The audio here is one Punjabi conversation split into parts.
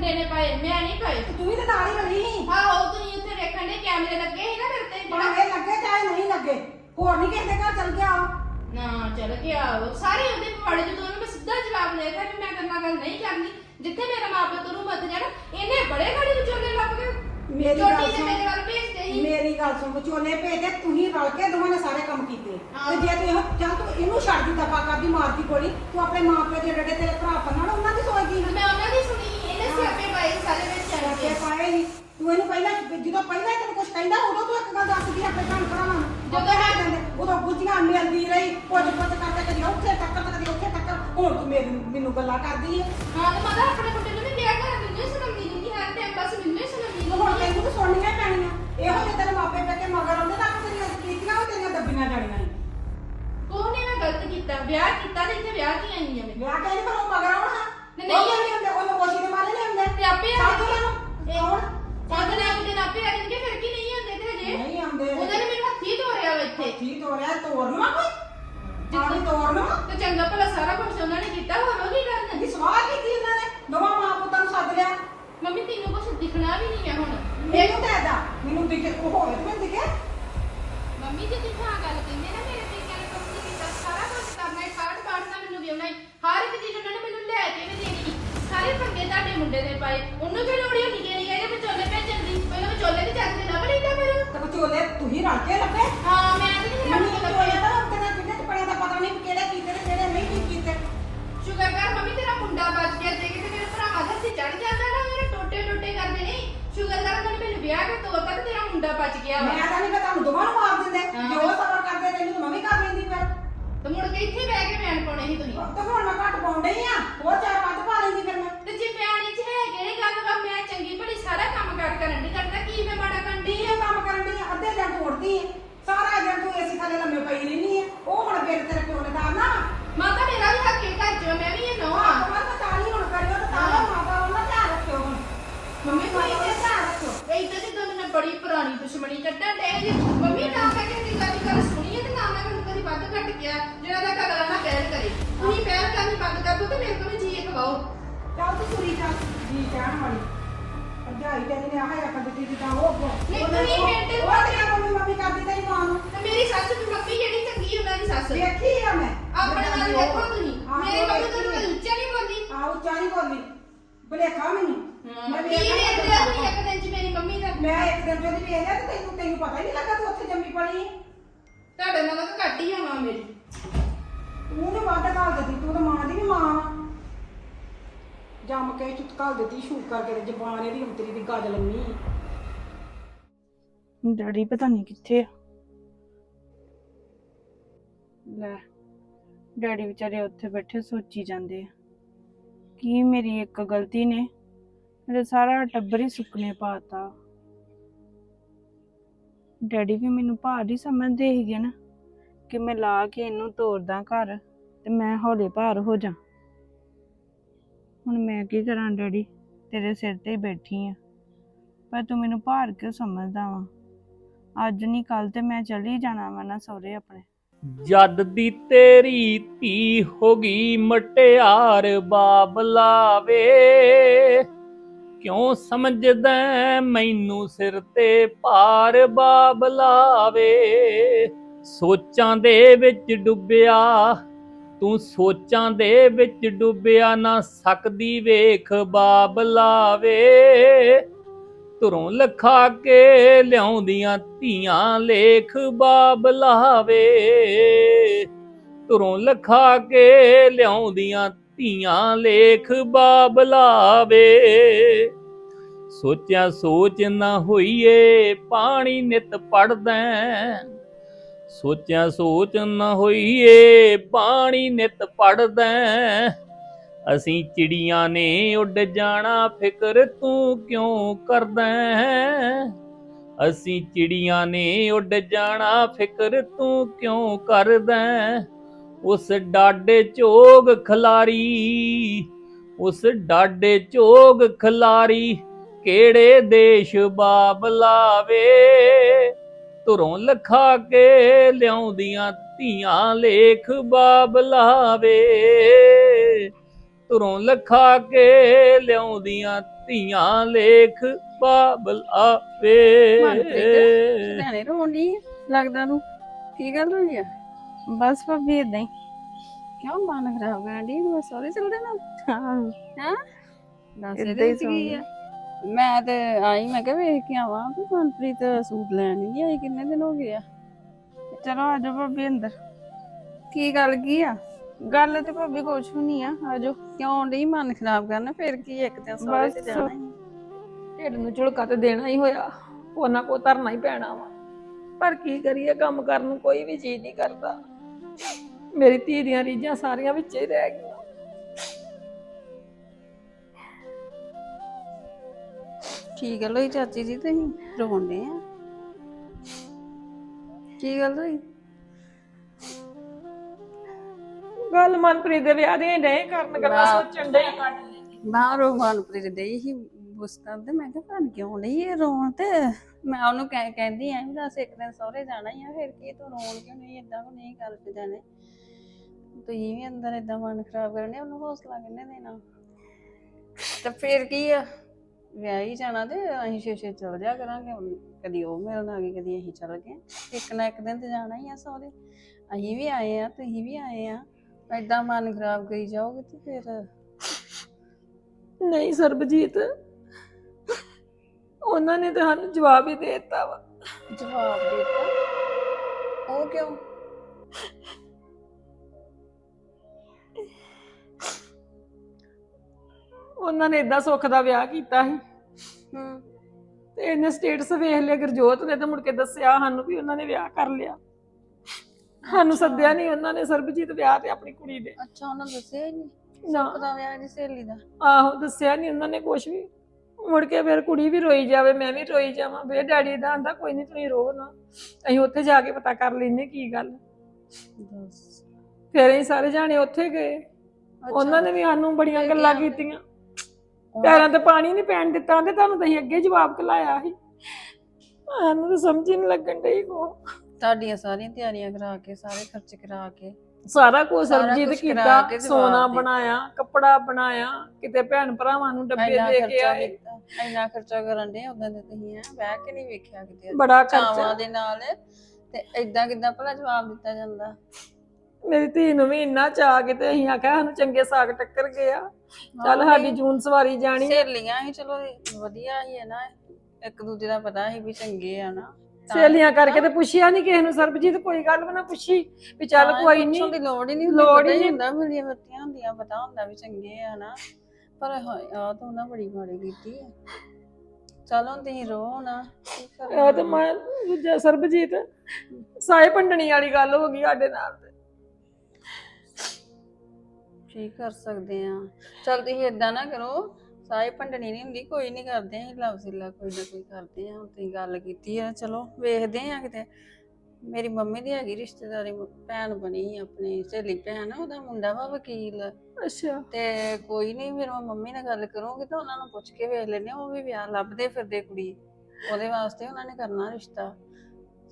ਮੁੰਡੇ ਨੇ ਪਾਏ ਮੈਂ ਨਹੀਂ ਪਾਏ ਤੂੰ ਵੀ ਤਾਂ ਨਾਲ ਹੀ ਰਲੀ ਸੀ। ਆਹੋ ਤੁਸੀਂ ਉੱਥੇ ਵੇਖਣ ਦੇ ਕੈਮਰੇ ਲੱਗੇ ਸੀ ਨਾ ਮੇਰੇ ਤੇ ਜਿਹੜਾ ਭਾਵੇਂ ਲੱਗੇ ਚਾਹੇ ਨਹੀਂ ਲੱਗੇ। ਹੋਰ ਨਹੀਂ ਕਿਸੇ ਦੇ ਘਰ ਚਲ ਗਿਆ ਉਹ। ਨਾ ਚਲ ਗਿਆ ਉਹ। ਸਾਰੇ ਉਹਦੇ ਪਵਾੜੇ ਜਦੋਂ ਉਹਨੂੰ ਮੈਂ ਸਿੱਧਾ ਜਵਾਬ ਦੇ ਦਿੱਤਾ ਵੀ ਮੈਂ ਕਰਨਾ ਗੱਲ ਨਹੀਂ ਕਰਨੀ। ਜਿੱਥੇ ਮੇਰਾ ਮਾਪੇ ਤੁਰੂ ਮਤ ਜਾਣ ਇਹਨੇ ਬੜੇ ਗਾੜੀ ਵਿਚੋਲੇ ਲੱਭ ਕੇ ਮੇਰੀ ਗੱਲ ਚੋਟੀ ਤੇ ਸੁਣ। ਮੇਰੇ ਵੱਲ ਭੇਜਦੇ ਸੀ। ਮੇਰੀ ਗੱਲ ਸੁਣ ਵਿਚੋਲੇ ਭੇਜਦੇ ਤੂੰ ਹੀ ਰਲ ਕੇ ਦੋਵਾਂ ਨੇ ਸਾਰੇ ਕੰਮ ਕੀਤੇ। ਹਾਂ। ਤੇ ਜੇ ਤੂੰ ਇਹੋ ਚੱਲ ਤੂੰ ਇਹਨੂੰ ਛੱਡ ਦੀ ਦਫਾ ਕਰਦੀ ਮਾਰਦੀ ਗੋਲੀ ਤੂੰ ਆਪਣੇ ਮਾਂ ਪਿਓ ਦੇ ਡੱਡੇ ਤੇਰੇ ਭਰਾ ਪੰਨਾ ਉਹਨਾਂ ਦੀ ਸੋਚਦੀ ਮੈਂ ਉਹਨਾਂ ਦੀ ਸੁਣੀ ਸਿਆਪੇ ਪਾਏ ਸਾਰੇ ਵਿੱਚ ਆ ਤੇ ਕੇ ਪਾਏ ਨਹੀਂ। ਤੂੰ ਇਹਨੂੰ ਪਹਿਲਾਂ ਜਦੋਂ ਪਹਿਲਾਂ ਤੈਨੂੰ ਕੁਝ ਕਹਿੰਦਾ ਉਦੋਂ ਤੂੰ ਇੱਕ ਗੱਲ ਦੱਸਦੀ ਆਪਣੇ ਭੈਣ ਭਰਾਵਾਂ ਨੂੰ। ਜਦੋਂ ਹੈ ਜਾਂਦੇ ਉਦੋਂ ਬੁੱਝੀਆਂ ਮਿਲਦੀ ਰਹੀ ਕੁਝ ਕੁਝ ਕਰਕੇ ਕਦੀ ਉੱਥੇ ਤੱਕ ਤੇ ਕਦੀ ਉੱਥੇ ਤੱਕ। ਹੁਣ ਤੂੰ ਮੇਰੀ ਮੈਨੂੰ ਗੱਲਾਂ ਕਰਦੀ ਹੈ ਹਾਂ ਤੇ ਮਦਰ ਆਪਣੇ ਮੁੰਡੇ ਨੂੰ ਵੀ ਵਿਆਹ ਕਰ ਮੈਨੂੰ ਹੀ ਸੁਣਾਉਂਦੀ ਨਹੀਂ ਹਰ ਟਾਈਮ ਬਸ ਮੈਨੂੰ ਹੀ ਸੁਣਾਉਂਦੀ ਹੁਣ ਤੈਨੂੰ ਤਾਂ ਸੁਣਨੀਆਂ ਪੈਣੀਆਂ। ਇਹੋ ਜਿਹੇ ਤੇਰੇ ਮਾਪੇ ਪੈ ਕੇ ਮਗਰ ਆਉਂਦੇ ਤਾਂ ਤੇਰੀਆਂ ਕੀਤੀਆਂ ਉਹ ਤੇਰੀਆਂ ਦੱਬੀਆਂ ਜਾਣੀਆਂ ਨੇ। ਕੋਹ ਨੇ ਗਲਤ ਕੀਤਾ ਵਿਆਹ ਕੀਤਾ ਤੇ ਇੱਥੇ ਵਿਆਹ ਕੀ ਆਈ ਆ ਮੈਂ। ਵਿਆਹ ਕਹਿੰਦੇ ਪਰ ਉਹ ਮਗਰ ਆਉਣਾ। ਨਹੀਂ, ਨਹੀਂ। ਨਹੀਂ ਹੁੰਦੇ ਉਹ ਨਮੋਸ਼ੀ ਦੇ ਮਾਰੇ ਨਹੀਂ ਹੁੰਦੇ ਤੇ ਆਪੇ ਆ ਸਾਧੂ ਨੂੰ ਕੌਣ? ਸਾਧ ਨੇ ਆਪਣੇ ਆਪੇ ਆ ਕੇ ਫਿਰ ਕੀ ਨਹੀਂ ਹੁੰਦੇ ਤੇ ਹਜੇ? ਨਹੀਂ ਆਉਂਦੇ। ਉਹਨੇ ਨੇ ਮੈਨੂੰ ਹੱਥੀ ਧੋਰਿਆ ਵਾ ਇੱਥੇ। ਹੋ ਰਿਹਾ ਤੋੜਨਾ ਕੋਈ? ਜਿੱਦ ਤੋੜਨਾ ਤੇ ਚੰਗਾ ਭਲਾ ਸਾਰਾ ਕੁਝ ਉਹਨਾਂ ਨੇ ਕੀਤਾ ਹੋਰ ਉਹ ਕੀ ਕਰਨ? ਇਹ ਸਵਾਹ ਕੀਤੀ ਇਹਨਾਂ ਨੇ। ਦੋਵਾਂ ਮਾਂ ਪੁੱਤਾਂ ਨੂੰ ਸੱਦ ਲਿਆ। ਮੰਮੀ ਤੈਨੂੰ ਕੁਝ ਦਿਖਣਾ ਵੀ ਨਹੀਂ ਆ ਹੁਣ। ਮੈਨੂੰ ਤਾਂ ਐਦਾ ਮੈਨੂੰ ਦਿਖੇ ਉਹ ਹੋਵੇ ਤੇ ਮੈਨੂੰ ਦਿਖੇ। ਮੰਮੀ ਜੇ ਤੁਸੀਂ ਆ ਗੱਲ ਕਹਿੰਦੇ ਨਾ ਮੇਰੇ ਨੇ ਕੁਝ ਨਹੀਂ ਕੀਤਾ? ਸਾਰਾ ਕੁਝ ਕਰਨਾ ਹੈ ਕਾਟ ਪਾੜਨਾ ਮੈਨੂੰ ਵਿਆਹਣਾ ਹੈ ਹਰ ਇੱਕ ਚੀਜ਼ ਉਹਨਾਂ ਨੇ ਮੈਨੂੰ ਲੈ ਕੇ ਵੀ ਦੇਣੀ ਸਾਰੇ ਪੰਗੇ ਤੁਹਾਡੇ ਮੁੰਡੇ ਨੇ ਪਾਏ। ਉਹਨੂੰ ਕੀ ਲੋੜ ਹੀ ਨਿਕੇ ਨਿਕੇ ਇਹਦੇ ਵਿਚੋਲੇ ਭੇਜਣ ਦੀ। ਪਹਿਲਾਂ ਵਿਚੋਲੇ ਦੀ ਚੱਜ ਦੇ ਲੱਭ ਲੈਂਦਾ ਫਿਰ। ਤੇ ਵਿਚੋਲੇ ਤੂੰ ਹੀ ਰਲ ਕੇ ਲੱਭੇ? ਹਾਂ ਮੈਂ ਤਾਂ ਨਹੀਂ ਮੈਨੂੰ ਰੱਬ ਵਿਚੋਲੇ ਦਾ ਹੁਣ ਤੇਰਾ ਕਿੰਨੇ ਟਪੜਿਆਂ ਦਾ ਪਤਾ ਨਹੀਂ ਕਿਹੜੇ ਕੀਤੇ ਤੇ ਕਿਹੜੇ ਨਹੀਂ ਕੀ ਕੀਤੇ। ਸ਼ੁਕਰ ਕਰ ਮੰਮੀ ਤੇਰਾ ਮੁੰਡਾ ਬਚ ਗਿਆ। ਜੇ ਕਿਤੇ ਮੇਰੇ ਭਰਾ ਦਾ ਤੇ ਚੜ ਜਾਂਦਾ ਨਾ ਮੇਰੇ ਟੋਟੇ ਟੋਟੇ ਕਰਦੇ ਨਹੀਂ ਸ਼ੁਕਰ ਕਰ ਉਹਨਾਂ ਨੇ ਮੈਨੂੰ ਵਿਆਹ ਕੇ ਤੋਰਤਾ ਤੇ ਤੇਰਾ ਮੁੰਡਾ ਬਚ ਗਿਆ ਵਾ। ਮੈਂ ਤਾਂ ਨਹੀਂ ਪਤਾ ਤੁਹਾਨੂੰ ਦੋਵਾਂ ਨੂੰ ਮਾਰ ਦਿੰਦੇ। ਹਾਂ। ਜੇ ਉਹ ਸਬਰ ਕਰਦੇ ਤੈਨੂੰ ਤਾਂ ਮੈਂ ਵੀ ਕਰ ਲੈਂਦੀ ਫਿਰ। ਤੇ ਮੁੜ ਕੇ ਇੱਥੇ ਬਹਿ ਕੇ ਵੈਣ ਪਾਉਣੇ ਸੀ ਤੁਸੀਂ। ਤੇ ਹੁਣ ਮੈਂ ਘੱਟ ਪਾਉਂਦੇ ਹੀ ਆ। ਹੋਰ ਚਾਰ ਪੰਜ ਪਾ ਲੈਂਦੀ ਫਿਰ ਮੈਂ ਤੇ ਜੇ ਪਿਆਣੀ ਚ ਹੈ ਕਿਹੜੀ ਗੱਲ ਵਾ ਮੈਂ ਚੰਗੀ ਭਲੀ ਸਾਰਾ ਕੰਮ ਕਰ ਕਰਨ ਦੀ ਕਰਦਾ ਕੀ ਮੈਂ ਮਾੜਾ ਕਰਨ ਕੀ ਦੀ ਇਹ ਕੰਮ ਦੀ ਅੱਧੇ ਜਣ ਤੋੜਦੀ ਹੈ ਸਾਰਾ ਜਣ ਤੂੰ ਏਸੀ ਥੱਲੇ ਲੰਮੇ ਪਈ ਰਹਿਨੀ ਹੈ ਉਹ ਹੁਣ ਫਿਰ ਤੇਰੇ ਪਿਓ ਨੇ ਦਾਣਾ ਮਾਤਾ ਮੇਰਾ ਵੀ ਹੱਕ ਹੈ ਘਰ ਚ ਮੈਂ ਵੀ ਇਹ ਨੋ ਆਹ ਮੈਂ ਤਾਂ ਨਹੀਂ ਹੁਣ ਕਰਿਓ ਤਾਂ ਤਾਂ ਲਓ ਮਾਤਾ ਉਹਨਾਂ ਧਿਆਨ ਰੱਖਿਓ ਹੁਣ। ਮੰਮੀ ਕੋਈ ਤੇ ਦਾ ਧਿਆਨ ਰੱਖਿਓ। ਇਦਾਂ ਜਿੱਦਾਂ ਮੈਨੂੰ ਬੜੀ ਪੁਰਾਣੀ ਦੁਸ਼ਮਣੀ ਕੱਢਣ ਦੇ ਜੀ। ਮੰਮੀ ਨਾ ਮੈਂ ਕਿਸੇ ਗੱਲ ਕਰ ਸੁਣੀ ਹੈ ਤੇ ਨਾ ਮੈਂ ਤੁਹਾਨੂੰ ਕਦੀ ਵੱਧ ਘੱਟ ਗਿਆ ਜਿਹੜਾ ਦਾ ਘਰ ਨਾ ਪਹਿਲ ਕਰੇ। ਤੁਸੀਂ ਪਹਿਲ ਕਰਨੀ ਬੰਦ ਕਰ ਦੋ ਤੇ ਮੇਰੇ ਕੋਲ ਜੀ ਖਵਾਓ। ਚੱਲ ਤੂੰ ਤੁਰੀ ਚੱਲ ਜੀ ਕਹਿਣ ਵਾਲੀ। ਭਰਜਾਈ ਤੇਰੀ ਨੇ ਆਹ ਆਖਣ ਦਿੱਤੀ ਜਿੱਦਾਂ ਉਹ ਨਹੀਂ, ਤੁਸੀਂ ਮਿੰਟ ਉਹ ਤੇਰੀ ਮੰਮੀ ਮੰਮੀ ਕਰਦੀ ਤੇਰੀ ਮਾਂ ਨੂੰ। ਤੇ ਮੇਰੀ ਸੱਸ ਵੀ ਮੰਮੀ ਜਿਹੜੀ ਚੰਗੀ ਉਹਨਾਂ ਦੀ ਸੱਸ। ਵੇਖੀ ਆ ਮੈਂ। ਆਪਣੇ ਨਾਲ ਦੀ ਦੇਖੋ ਤੁਸੀਂ। ਮੇਰੀ ਮੰਮੀ ਵੇਖੀ ਤੁਹਾਨੂੰ। ਉੱਚਾ ਨਹੀਂ ਬੋਲਦੀ ਆ ਉੱਚਾ ਨਹੀਂ ਬੋਲੀ। ਭਲੇਖਾ ਮੈਨੂੰ। ਮੈਂ ਵੇਖ ਕੀ ਲਿਆ ਵੇਖਦੇ ਆ ਤੁਸੀਂ ਇੱਕ ਦਿਨ ਚ ਮੇਰੀ ਮੰਮੀ ਦਾ? ਮੈਂ ਇੱਕ ਦਿਨ ਜਦੋਂ ਵੇਖ ਲਿਆ ਤੇ ਤੈਨੂੰ ਤੈਨੂੰ ਪਤਾ ਹੀ ਨਹੀਂ ਲੱਗਾ ਤੂੰ ਉੱਥੇ ਜੰਮੀ ਪੜੀ ਤੁਹਾਡੇ ਨਾਲੋਂ ਤਾਂ ਘੱਟ ਹੀ ਆ ਮਾਂ ਮੇਰੀ। ਤੂੰ ਨੇ ਵੱਧ ਘਾਲ ਦਿੱਤੀ ਤੂੰ ਤਾਂ ਮਾਂ ਦੀ ਵੀ ਮਾਂ ਵਾ ਜੰਮ ਕੇ ਘਾਲ ਦਿੱਤੀ ਸ਼ੂਕ ਕਰਕੇ ਤੇ ਜ਼ਬਾਨ ਇਹਦੀ ਉਂਤਰੀ ਦੀ ਗੱਜ ਲੰਮੀ। ਡੈਡੀ ਪਤਾ ਨਹੀਂ ਕਿੱਥੇ ਆ। ਲੈ, ਡੈਡੀ ਵਿਚਾਰੇ ਉੱਥੇ ਬੈਠੇ ਸੋਚੀ ਜਾਂਦੇ ਆ। ਕੀ ਮੇਰੀ ਇੱਕ ਗਲਤੀ ਨੇ? ਮੇਰੇ ਸਾਰਾ ਟੱਬਰ ਹੀ ਸੁੱਕਨੇ ਪਾਤਾ। ਡੈਡੀ ਵੀ ਮੈਨੂੰ ਭਾਰ ਹੀ ਸਮਝਦੇ ਸੀਗੇ ਨਾ, ਕਿ ਮੈਂ ਲਾ ਕੇ ਇਹਨੂੰ ਤੋਰਦਾ ਘਰ ਤੇ ਮੈਂ ਹੌਲੇ ਭਾਰ ਹੋ ਜਾ। ਹੁਣ ਮੈਂ ਕੀ ਕਰਾਂ ਡੈਡੀ? ਤੇਰੇ ਸਿਰ ਤੇ ਹੀ ਬੈਠੀ ਆ। ਪਰ ਤੂੰ ਮੈਨੂੰ ਭਾਰ ਕਿਉਂ ਸਮਝਦਾ ਵਾ? ਅੱਜ ਨਹੀਂ ਕੱਲ ਤੇ ਮੈਂ ਚਲੀ ਜਾਣਾ ਵਾ ਨਾ ਸਹੁਰੇ ਆਪਣੇ। ਜਦ ਦੀ ਤੇਰੀ ਧੀ ਹੋ ਗਈ ਮਟਿਆਰ ਬਾਬਲਾ ਵੇ ਕਿਉਂ ਸਮਝਦਾ ਮੈਨੂੰ ਸਿਰ ਤੇ ਭਾਰ ਬਾਬਲਾ ਵੇ ਸੋਚਾਂ ਦੇ ਵਿੱਚ ਡੁੱਬਿਆ ਤੂੰ ਸੋਚਾਂ ਦੇ ਵਿੱਚ ਡੁੱਬਿਆ ਨਾ ਸਕਦੀ ਵੇਖ ਬਾਬਲਾ ਵੇ ਧਰੋਂ ਲਖਾ ਕੇ ਲਿਆਉਂਦੀਆਂ ਧੀਆਂ ਲੇਖ ਬਾਬਲਾਵੇ ਧਰੋਂ ਲਖਾ ਕੇ ਲਿਆਉਂਦੀਆਂ ਧੀਆਂ ਲੇਖ ਬਾਬਲਾਵੇ ਸੋਚਿਆ ਸੋਚ ਨਾ ਹੋਈਏ, ਪਾਣੀ ਨਿਤ ਪੜਦਾ ਸੋਚਿਆ ਸੋਚ ਨਾ ਹੋਈਏ ਪਾਣੀ ਨਿਤ ਪੜਦਾ ਅਸੀਂ ਚਿੜੀਆਂ ਨੇ ਉੱਡ ਜਾਣਾ ਫਿਕਰ, ਤੂੰ ਕਿਉਂ ਕਰਦਾ ਹੈਂ? ਅਸੀਂ ਚਿੜੀਆਂ ਨੇ ਉੱਡ ਜਾਣਾ ਫਿਕਰ, ਤੂੰ ਕਿਉਂ ਕਰਦਾ ਹੈਂ? ਉਸ ਡਾਡੇ ਝੋਗ ਖਲਾਰੀ, ਉਸ ਡਾਡੇ ਝੋਗ ਖਲਾਰੀ ਕਿਹੜੇ ਦੇਸ਼ ਬਾਬਲਾਵੇ ਧਰੋਂ ਲਖਾ ਕੇ ਲਿਆਉਂਦੀਆਂ ਧੀਆਂ ਲੇਖ ਬਾਬਲਾਵੇ ਤੁਰੋਂ ਲਖਾ ਕੇ ਲਿਆਉਂਦੀਆਂ ਧੀਆਂ ਲੇਖ ਮਨਪ੍ਰੀਤ ਰੋਣੀ ਲੱਗਦਾ ਨੂੰ ਕੀ ਗੱਲ ਹੋਈ ਆ? ਬਸ ਭਾਬੀ ਇਦਾਂ ਹੀ। ਕਿਉਂ ਮਨ ਖਰਾਬ ਕਰਨ ਦੀ ਤੂੰ ਸਾਰੇ ਚੱਲਦੇ ਨਾ? ਹਾਂ। ਹਾਂ? ਦੱਸ ਹੀ ਵਿੱਚ ਕੀ ਆ? ਮੈਂ ਤੇ ਆਈ, ਮੈਂ ਕਿਹਾ ਵੇਖ ਕੇ ਆਵਾਂ ਵੀ ਮਨਪ੍ਰੀਤ ਸੂਟ ਲੈਣ ਨਹੀਂ ਆਈ ਕਿੰਨੇ ਦਿਨ ਹੋ ਗਏ ਆ। ਚਲੋ ਆ ਜਾਓ ਭਾਬੀ ਅੰਦਰ। ਕੀ ਗੱਲ ਕੀ ਆ? ਗੱਲ ਤੇ ਭਾਬੀ ਕੁਛ ਵੀ ਨਹੀਂ ਆ ਆ ਜਾਓ। ਕਿਉਂ ਨਹੀਂ ਮਨ ਖਰਾਬ ਕਰਨਾ, ਫਿਰ ਕੀ ਇੱਕ ਦਿਨ ਸਾਰੇ ਤੇ ਜਾਣਾ ਹੀ ਢਿੱਡ ਨੂੰ ਝੁਲਕਾ ਤੇ ਦੇਣਾ ਹੀ ਹੋਇਆ, ਉਹਨਾਂ ਕੋ ਧਰਨਾ ਹੀ ਪੈਣਾ ਵਾ। ਪਰ ਕੀ ਕਰੀਏ, ਕੰਮ ਕਰਨ ਨੂੰ ਕੋਈ ਵੀ ਚੀਜ਼ ਨਹੀਂ ਕਰਦਾ। ਮੇਰੀ ਧੀ ਦੀਆਂ ਰੀਝਾਂ ਸਾਰੀਆਂ ਵਿੱਚ ਹੀ ਰਹਿ ਗਈਆਂ। ਕੀ ਗੱਲ ਹੋਈ ਚਾਚੀ ਜੀ ਤੁਸੀਂ ਰੋਂਦੇ ਆ। ਕੀ ਗੱਲ ਹੋਈ? ਗੱਲ ਮਨਪ੍ਰੀਤ ਦੇ ਵਿਆਹ ਦੀਆਂ ਡੇ ਕਰਨ ਗੱਲਾਂ। ਸੋਚਣ ਡੇ ਬਾਹਰੋਂ ਮਨਪ੍ਰੀਤ ਦੇ ਹੀ ਬੁਸਕਨ ਤੇ ਮੈਂ ਕਿਹਾ ਭੈਣ ਕਿਉਂ ਨਹੀਂ ਇਹ ਰੋਣ ਤੇ। ਮੈਂ ਉਹਨੂੰ ਕਹਿ ਕਹਿੰਦੀ ਆਂ ਦੱਸ ਇੱਕ ਦਿਨ ਸਹੁਰੇ ਜਾਣਾ ਹੀ ਆ ਫਿਰ ਕੀ ਤੂੰ ਰੋਣ ਕਿਉਂ ਨਹੀਂ ਏਦਾਂ ਕੋ ਨਹੀਂ ਗੱਲ ਤੇ ਜਾਣੇ। ਤੁਸੀਂ ਵੀ ਅੰਦਰ ਏਦਾਂ ਮਨ ਖਰਾਬ ਕਰਨੇ ਉਹਨੂੰ ਹੌਸਲਾ ਕਿੰਨੇ ਦੇਣਾ? ਤੇ ਫਿਰ ਕੀ ਆ? ਵਿਆਹ ਹੀ ਜਾਣਾ ਤੇ ਅਸੀਂ ਛੇ ਛੇ ਚੱਲ ਜਾ ਕਰਾਂਗੇ। ਕਦੀ ਉਹ ਮਿਲਣ ਆ ਗਈ ਕਦੀ ਅਸੀਂ ਚੱਲ ਗਏ। ਇੱਕ ਨਾ ਇੱਕ ਦਿਨ ਤੇ ਜਾਣਾ ਹੀ ਆ ਸਹੁਰੇ। ਅਸੀਂ ਵੀ ਆਏ ਆ ਤੁਸੀਂ ਵੀ ਆਏ ਆ। ਏਦਾਂ ਮਨ ਖਰਾਬ ਕਰੀ ਜਾਓਗੇ ਤੇ ਫਿਰ ਨਹੀਂ ਸਰਬਜੀਤ ਉਹਨਾਂ ਨੇ ਤਾਂ ਸਾਨੂੰ ਜਵਾਬ ਹੀ ਦੇ ਦਿੱਤਾ ਵਾ। ਜਵਾਬ ਦਿੱਤਾ? ਉਹ ਕਿਉਂ? ਉਹਨਾਂ ਨੇ ਇਦਾਂ ਸੁੱਖ ਦਾ ਵਿਆਹ ਕੀਤਾ ਸੀ। ਹੂੰ। ਤੇ ਇਹਨੇ ਸਟੇਟਸ ਵੇਖ ਲਿਆ ਗੁਰਜੋਤ ਨੇ ਤੇ ਮੁੜ ਕੇ ਦੱਸਿਆ ਸਾਨੂੰ ਵੀ ਉਹਨਾਂ ਨੇ ਵਿਆਹ ਕਰ ਲਿਆ। ਸਾਨੂੰ ਸੱਦਿਆ ਨਹੀਂ ਉਹਨਾਂ ਨੇ ਸਰਬਜੀਤ ਵਿਆਹ ਤੇ ਆਪਣੀ ਕੁੜੀ ਦੇ। ਅੱਛਾ ਉਹਨਾਂ ਦੱਸਿਆ ਹੀ ਨਹੀਂ ਨਾ। ਪਤਾ ਵਿਆਹ ਦੀ ਸਹੇਲੀ ਦਾ? ਆਹੋ ਦੱਸਿਆ ਨਹੀਂ ਉਹਨਾਂ ਨੇ ਕੁਝ ਵੀ। ਮੁੜ ਕੇ ਫਿਰ ਕੁੜੀ ਵੀ ਰੋਈ ਜਾਵੇ ਮੈਂ ਵੀ ਰੋਈ ਜਾਵਾਂ। ਵੇ ਡੈਡੀ ਦਾ ਆਂਦਾ ਕੋਈ ਨਹੀਂ ਤੁਸੀਂ ਰੋ ਨਾ। ਅਸੀਂ ਉੱਥੇ ਜਾ ਕੇ ਪਤਾ ਕਰ ਲੈਨੇ ਕੀ ਗੱਲ। ਦੱਸ। ਫਿਰ ਅਸੀਂ ਸਾਰੇ ਜਾਣੇ ਉੱਥੇ ਗਏ। ਉਹਨਾਂ ਨੇ ਵੀ ਸਾਨੂੰ ਬੜੀਆਂ ਗੱਲਾਂ ਕੀਤੀਆਂ। ਪੈਰਾਂ ਤੇ ਪਾਣੀ ਨਹੀਂ ਪੈਣ ਦਿੱਤਾ ਤੇ ਤੁਹਾਨੂੰ ਤਾਂ ਅਸੀਂ ਅੱਗੇ ਜਵਾਬ ਕਲਾਇਆ ਸੀ। ਸਾਨੂੰ ਤਾਂ ਸਮਝ ਹੀ ਨਹੀਂ ਲੱਗਣ ਡਈ ਕੋ ਤੁਹਾਡੀਆਂ ਸਾਰੀਆਂ ਤਿਆਰੀਆਂ ਕਰਾ ਕੇ ਸਾਰੇ ਖਰਚ ਕਰਾ ਕੇ। ਸਾਰਾ ਕੁਝ ਸਾਰਾ ਕੁਛ ਕਰਾ ਕੀਤਾ ਕੇ ਜਵਾਬ ਸੋਨਾ। ਬਣਾਇਆ ਕੱਪੜਾ ਬਣਾਇਆ ਕਿਤੇ ਭੈਣ ਭਰਾਵਾਂ ਨੂੰ ਡੱਬੇ ਇੰਨਾ ਦੇ ਕੇ ਖਰਚਾ ਆਏ ਕੀਤਾ ਇੰਨਾ ਖਰਚਾ ਕਰਨ ਦੇ ਉਦੋਂ ਦੇ ਤੁਸੀਂ ਆ ਬਹਿ ਕੇ ਨਹੀਂ ਵੇਖਿਆ ਕਿਤੇ। ਬੜਾ ਚਾਵਾਂ ਖਰਚਾ। ਦੇ ਨਾਲ ਤੇ ਏਦਾਂ ਕਿਦਾਂ ਭਲਾ ਜਵਾਬ ਦਿੱਤਾ ਜਾਂਦਾ। ਮੇਰੀ ਧੀ ਨੂੰ ਵੀ ਇੰਨਾ ਚਾਹ ਕੇ ਤੇ ਅਸੀਂ ਆਖਿਆ ਸਾਨੂੰ ਚੰਗੇ ਸਾਗ ਟੱਕਰ ਗਿਆ ਚੱਲ ਹਾਂ, ਸਾਡੀ। ਜੂਨ ਸਵਾਰੀ ਜਾਣੀ ਆ। ਸਹੇਲੀਆਂ ਹੀ ਚਲੋ ਵਧੀਆ ਹੀ ਹੈ ਨਾ। ਇੱਕ ਦੂਜੇ ਦਾ ਪਤਾ ਹੀ ਵੀ ਚੰਗੇ ਆ ਨਾ। ਸਹੇਲੀਆਂ ਕਰਕੇ ਤੇ ਪੁੱਛਿਆ ਨਹੀਂ ਕਿਸੇ ਨੂੰ ਸਰਬਜੀਤ ਕੋਈ ਗੱਲ ਵੀ ਨਾ ਪੁੱਛੀ ਵੀ ਚੱਲ ਹਾਂ, ਕੋਈ ਪੁੱਛਣ ਨਹੀਂ ਦੀ ਲੋੜ ਹੀ ਨਹੀਂ ਲੋੜ ਹੀ ਹੀ ਨਹੀਂ। ਹੁੰਦਾ ਮਿਲੀਆਂ ਵਰਤੀਆਂ ਹੁੰਦੀਆਂ ਪਤਾ ਹੁੰਦਾ ਵੀ ਚੰਗੇ ਆ ਨਾ। ਪਰ ਆ ਤਾਂ ਉਹਨਾਂ ਬੜੀ ਮਾੜੀ ਕੀਤੀ ਆ। ਚਲੋ ਤੁਸੀਂ ਰੋ ਨਾ ਇਹ ਤੇ ਮੈਂ ਦੂਜਾ ਸਰਬਜੀਤ ਸਾਏ ਪੰਡਣੀ ਵਾਲੀ ਗੱਲ ਹੋ ਗਈ ਸਾਡੇ ਨਾਲ ਕੀ ਕਰ ਸਕਦੇ ਆ। ਚਲ ਤੁਸੀਂ ਏਦਾਂ ਨਾ ਕਰੋ ਸਾਈ ਭੰਡਣੀ ਨਹੀਂ ਹੁੰਦੀ ਕੋਈ ਨਹੀਂ ਕਰਦੇ ਆ ਲਵ ਜ਼ਿੱਲਾ ਕੋਈ ਨਾ ਕੋਈ ਕਰਦੇ ਆ। ਹੁਣ ਤੁਸੀਂ ਗੱਲ ਕੀਤੀ ਆ ਚਲੋ ਵੇਖਦੇ ਆ ਕਿਤੇ। ਮੇਰੀ ਮੰਮੀ ਦੀ ਹੈਗੀ ਰਿਸ਼ਤੇਦਾਰੀ ਭੈਣ ਬਣੀ ਆਪਣੀ ਸਹੇਲੀ ਭੈਣ ਉਹਦਾ ਮੁੰਡਾ ਵਾ ਵਕੀਲ। ਅੱਛਾ। ਤੇ ਕੋਈ ਨਹੀਂ ਫਿਰ ਮੈਂ ਮੰਮੀ ਨਾਲ ਗੱਲ ਕਰੂੰਗੀ ਤਾਂ ਉਹਨਾਂ ਨੂੰ ਪੁੱਛ ਕੇ ਵੇਖ ਲੈਨੇ ਉਹ ਵੀ ਵਿਆਹ ਲੱਭਦੇ ਫਿਰਦੇ ਕੁੜੀ। ਉਹਦੇ ਵਾਸਤੇ ਉਹਨਾਂ ਨੇ ਕਰਨਾ ਰਿਸ਼ਤਾ।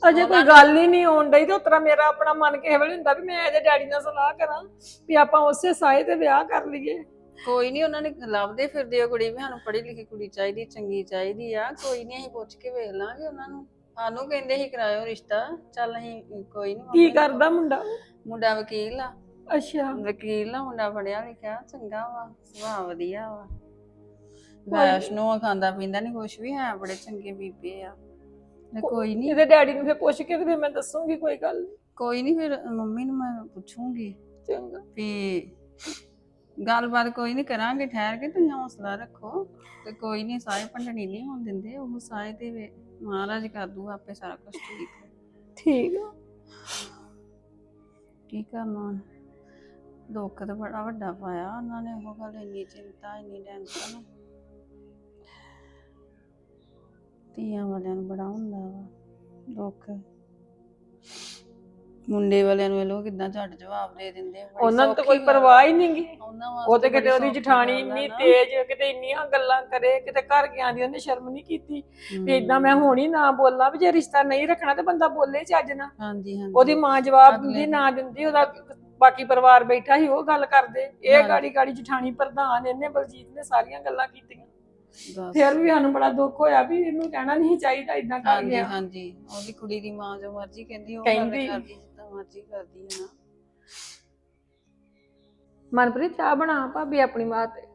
ਅਜੇ ਕੋਈ ਗੱਲ ਹੀ ਨਹੀਂ ਆਉਣ ਡਈ ਤੇ ਉਤਰਾ ਮੇਰਾ ਆਪਣਾ ਮਨ ਕਿਸੇ ਵੇਲੇ ਹੁੰਦਾ ਵੀ ਮੈਂ ਇਹਦੇ ਡੈਡੀ ਨਾਲ ਸਲਾਹ ਕਰਾਂ ਵੀ ਆਪਾਂ ਉਸੇ ਸਾਏ ਤੇ ਵਿਆਹ ਕਰ ਲਈਏ। ਕੋਈ ਨਹੀਂ ਉਹਨਾਂ ਨੇ ਲੱਭਦੇ ਫਿਰਦੇ ਉਹ ਕੁੜੀ ਵੀ ਸਾਨੂੰ ਪੜ੍ਹੀ ਲਿਖੀ ਕੁੜੀ ਚਾਹੀਦੀ ਚੰਗੀ ਚਾਹੀਦੀ ਆ। ਕੋਈ ਨਹੀਂ ਅਸੀਂ ਪੁੱਛ ਕੇ ਵੇਖ ਲਾਂਗੇ ਉਹਨਾਂ ਨੂੰ। ਸਾਨੂੰ ਕਹਿੰਦੇ ਸੀ ਕਰਾਇਓ ਰਿਸ਼ਤਾ। ਚੱਲ ਅਸੀਂ ਕੋਈ ਨਹੀਂ ਕੀ ਕਰਦਾ ਮੁੰਡਾ ਮੁੰਡਾ ਵਕੀਲ ਆ। ਅੱਛਾ। ਵਕੀਲ ਆ ਮੁੰਡਾ ਪੜਿਆ ਲਿਖਿਆ ਚੰਗਾ ਵਾ ਸੁਭਾਅ ਵਧੀਆ ਵਾ। ਵੈਸ਼ਨੋ ਆ, ਖਾਂਦਾ ਪੀਂਦਾ ਨਹੀਂ ਕੁਛ ਵੀ ਹੈ ਬੜੇ ਚੰਗੇ ਬੀਬੇ ਆ। ਤੇ ਕੋਈ ਨਹੀਂ ਇਹਦੇ ਡੈਡੀ ਨੂੰ ਫਿਰ ਪੁੱਛ ਕੇ ਤੇ ਫਿਰ ਮੈਂ ਦੱਸੂਗੀ ਕੋਈ ਗੱਲ ਨੀ। ਕੋਈ ਨਹੀਂ ਫਿਰ ਮੰਮੀ ਨੂੰ ਮੈਂ ਪੁੱਛੂੰਗੀ। ਚੰਗਾ। ਵੀ ਗੱਲਬਾਤ ਕੋਈ ਨਹੀਂ ਕਰਾਂਗੇ ਠਹਿਰ ਕੇ ਤੁਸੀਂ ਹੌਸਲਾ ਰੱਖੋ। ਤੇ ਕੋਈ ਨਹੀਂ ਸਾਏ ਭੰਡਣੀ ਨਹੀਂ ਹੋਣ ਦਿੰਦੇ ਉਹ ਸਾਏ ਤੇ ਵੇ- ਮਹਾਰਾਜ ਕਰ ਦੂ ਆਪੇ ਸਾਰਾ ਕੁਝ ਠੀਕ। ਠੀਕ ਆ। ਕੀ ਕਰਨਾ ਦੁੱਖ ਤਾਂ ਬੜਾ ਵੱਡਾ ਪਾਇਆ ਉਹਨਾਂ ਨੇ ਉਹ ਗੱਲ ਇੰਨੀ ਚਿੰਤਾ ਇੰਨੀ ਟੈਨਸ਼ਨ। ਧੀਆਂ ਵਾਲਿਆਂ ਨੂੰ ਬੜਾ ਹੁੰਦਾ ਵਾ ਦੁੱਖ ਮੁੰਡੇ ਵਾਲਿਆਂ ਨੂੰ ਇਹ ਲੋਕ ਕਿਦਾਂ ਝੱਟ ਜਵਾਬ ਦੇ ਦਿੰਦੇ ਆ, ਬੜੀ ਉਹਨਾਂ ਨੂੰ ਤਾਂ ਕੋਈ ਸੌਖੀ ਗੱਲ ਆ। ਪਰਵਾਹ ਹੀ ਨਹੀਂਗੀ ਉਹਨਾਂ ਉਹ ਤੇ ਕਿਤੇ ਬੜੀ ਉਹਦੀ ਸੌਖੀ ਜਠਾਣੀ ਗੱਲ ਆ ਇੰਨੀ ਨਾ। ਤੇਜ਼ ਕਿਤੇ ਇੰਨੀਆਂ ਗੱਲਾਂ ਕਰੇ ਕਿਤੇ ਘਰ ਗਿਆ ਦੀ ਉਹਨੇ ਸ਼ਰਮ ਨਹੀਂ ਕੀਤੀ ਵੀ ਇਦਾਂ ਮੈਂ ਹੁਣ ਹੀ ਨਾ ਬੋਲਾਂ ਵੀ ਜੇ ਰਿਸ਼ਤਾ ਨਹੀਂ ਰੱਖਣਾ ਤੇ ਬੰਦਾ ਬੋਲੇ ਚੱਜ ਨਾਲ ਹਾਂਜੀ ਹਾਂਜੀ ਉਹਦੀ ਮਾਂ ਜਵਾਬ ਅਗਲੇ ਦਿੰਦੀ ਨਾ ਦਿੰਦੀ ਉਹਦਾ ਬਾਕੀ ਪਰਿਵਾਰ ਬੈਠਾ ਸੀ ਉਹ ਗੱਲ ਕਰਦੇ ਇਹ ਹਾਂਜੀ। ਗਾੜੀ ਗਾੜੀ ਜਠਾਣੀ ਪ੍ਰਧਾਨ ਇਹਨੇ ਬਲਜੀਤ ਨੇ ਸਾਰੀਆਂ ਗੱਲਾਂ ਕੀਤੀਆਂ। ਫਿਰ ਵੀ ਸਾਨੂੰ ਬੜਾ ਦੁੱਖ ਹੋਇਆ ਵੀ ਇਹਨੂੰ ਕਹਿਣਾ ਨਹੀਂ ਚਾਹੀਦਾ ਇਦਾਂ ਕਰ ਹਾਂਜੀ ਗਿਆ ਹਾਂਜੀ। ਉਹਦੀ ਕੁੜੀ ਦੀ ਮਾਂ ਜੋ ਮਰਜ਼ੀ ਕਹਿੰਦੀ ਉਹ ਕਹਿੰਦੀ। ਗੱਲ ਕਰਦੀ ਜਿੱਦਾਂ ਮਰਜ਼ੀ ਕਰਦੀ ਹੈ ਨਾ ਮਨਪ੍ਰੀਤ ਚਾਹ ਬਣਾ ਭਾਬੀ ਆਪਣੀ ਮਾਂ ਤੇ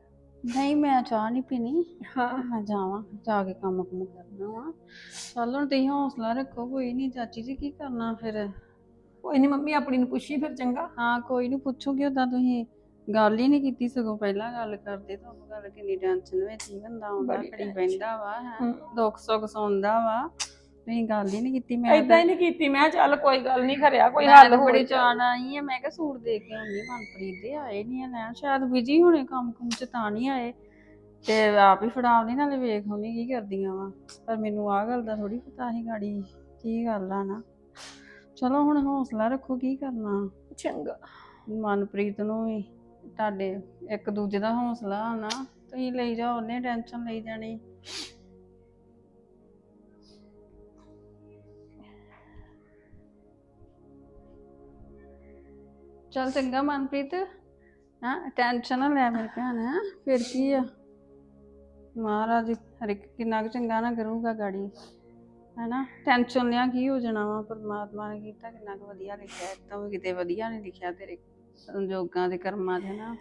ਨਹੀਂ ਮੈਂ ਚਾਹ ਨਹੀਂ ਪੀਣੀ। ਹਾਂ। ਮੈਂ ਜਾਵਾਂ ਜਾ ਕੇ ਕੰਮ ਕੁਮ ਕਰਨਾ ਵਾ। ਚੱਲ ਹੁਣ ਤੁਸੀਂ ਹੌਸਲਾ ਰੱਖੋ ਕੋਈ ਨਹੀਂ ਚਾਚੀ ਜੀ ਕੀ ਕਰਨਾ ਫਿਰ? ਕੋਈ ਨਹੀਂ ਮੰਮੀ ਆਪਣੀ ਨੂੰ ਪੁੱਛੀ ਫਿਰ ਚੰਗਾ। ਹਾਂ ਕੋਈ ਨਹੀਂ ਪੁੱਛੋਗੇ ਉਦਾਂ ਤੁਸੀਂ। ਗੱਲ ਹੀ ਨਹੀਂ ਕੀਤੀ ਸਗੋਂ ਪਹਿਲਾਂ ਗੱਲ ਕਰਦੇ ਤਾਂ ਉਹ ਗੱਲ ਕਿੰਨੀ ਟੈਨਸ਼ਨ ਵਿੱਚ ਹੀ ਬੰਦਾ ਆਉਂਦਾ ਬੜੀ ਘੜੀ tension। ਬਹਿੰਦਾ ਵਾ ਹੈ। ਹਮ। ਦੁੱਖ ਸੁੱਖ ਸੁਣਦਾ ਵਾ। ਤੁਸੀਂ ਗੱਲ ਹੀ ਨਹੀਂ ਕੀਤੀ ਮੈਂ ਏਦਾਂ ਹੀ ਨਹੀਂ ਕੀਤੀ। ਮੈਂ ਕਿਹਾ ਚੱਲ ਕੋਈ ਗੱਲ ਨਹੀਂ ਖਰਿਆ ਕੋਈ ਹੱਲ ਹੋ ਬੜੀ ਚਾਣ ਆਈ ਆ ਮੈਂ ਕਿਹਾ ਸੂਟ ਦੇ ਕੇ ਆਉਣੀ ਮਨਪ੍ਰੀਤ ਦੇ ਆਏ ਨਹੀਂ ਆ ਲੈਣ। ਸ਼ਾਇਦ ਬਿਜ਼ੀ ਹੋਣੇ ਕੰਮ ਕੁਮ ਚ ਤਾਂ ਨਹੀਂ ਆਏ। ਤੇ ਆਪ ਹੀ ਫੜਾਉਣੀ ਨਾਲੇ ਵੇਖ ਆਉਣੀ ਕੀ ਕਰਦੀਆਂ ਵਾ। ਪਰ ਮੈਨੂੰ ਆਹ ਗੱਲ ਦਾ ਥੋੜੀ ਪਤਾ ਸੀ ਗਾੜੀ ਕੀ ਗੱਲ ਆ ਨਾ। ਚਲੋ ਹੁਣ ਹੌਸਲਾ ਰੱਖੋ ਕੀ ਕਰਨਾ। ਚੰਗਾ। ਮਨਪ੍ਰੀਤ ਨੂੰ ਵੀ। ਤੁਹਾਡੇ ਇੱਕ ਦੂਜੇ ਦਾ ਹੌਸਲਾ ਨਾ, ਤੁਸੀਂ ਲਈ ਜਾਓ, ਉਹਨੇ ਟੈਨਸ਼ਨ ਲਈ ਜਾਣੀ। ਚੱਲ ਚੰਗਾ ਮਨਪ੍ਰੀਤ, ਹਾਂ ਟੈਨਸ਼ਨ ਨਾ ਲੈ ਮੇਰੇ ਭੈਣ, ਹੈ, ਫਿਰ ਕੀ ਆ? ਮਹਾਰਾਜ, ਹਰ ਕਿੰਨਾ ਕੁ ਚੰਗਾ ਨਾ ਕਰੂਗਾ ਗਾੜੀ, ਹੈਨਾ? ਟੈਨਸ਼ਨ ਲਿਆ ਕੀ ਹੋ ਜਾਣਾ ਵਾ? ਪਰਮਾਤਮਾ ਨੇ ਕੀਤਾ, ਕਿੰਨਾ ਕੁ ਵਧੀਆ ਲਿਖਿਆ ਇਹ ਤਾਂ ਵੀ ਕਿਤੇ ਵਧੀਆ ਨਹੀਂ ਲਿਖਿਆ ਤੇਰੇ। ਸੰਜੋਗਾਂ ਦੇ ਕਰਮਾਂ ਦੇ ਨਾ